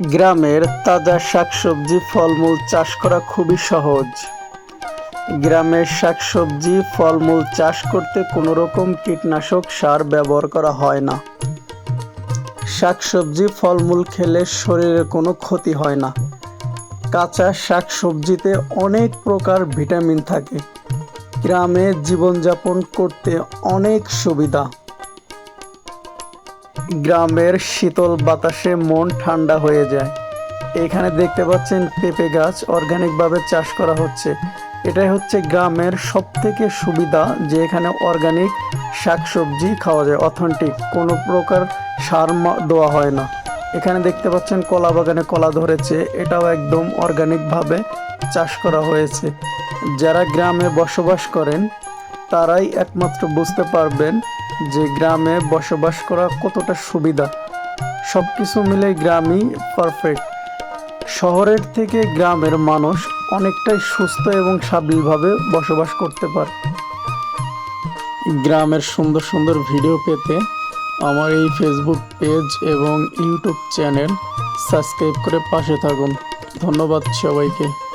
গ্রামের তাজা শাকসবজি ফলমূল চাষ করা খুবই সহজ। গ্রামের শাকসবজি ফলমূল চাষ করতে কোনো রকম কীটনাশক সার ব্যবহার করা হয় না। শাকসবজি ফলমূল খেলে শরীরে কোনো ক্ষতি হয় না। কাঁচা শাকসবজিতে অনেক প্রকার ভিটামিন থাকে। গ্রামে জীবনযাপন করতে অনেক সুবিধা। গ্রামের শীতল বাতাসে মন ঠান্ডা হয়ে যায়। এখানে দেখতে পাচ্ছেন পেঁপে গাছ অর্গানিকভাবে চাষ করা হচ্ছে। এটাই হচ্ছে গ্রামের সব থেকে সুবিধা যে এখানে অর্গানিক শাকসবজি খাওয়া যায় অথেন্টিক কোনো প্রকার সার দেওয়া হয় না। এখানে দেখতে পাচ্ছেন কলা বাগানে কলা ধরেছে, এটাও একদম অর্গানিকভাবে চাষ করা হয়েছে। যারা গ্রামে বসবাস করেন, তারাই একমাত্র বুঝতে পারবেন যে গ্রামে বসবাস করা কতটা সুবিধা? সব কিছু মিলে গ্রামই পারফেক্ট শহরের থেকে গ্রামের মানুষ অনেকটাই সুস্থ এবং সাবলীলভাবে বসবাস করতে পারে। গ্রামের সুন্দর সুন্দর ভিডিও পেতে আমার এই ফেসবুক পেজ এবং ইউটিউব চ্যানেল সাবস্ক্রাইব করে পাশে থাকুন। ধন্যবাদ সবাইকে।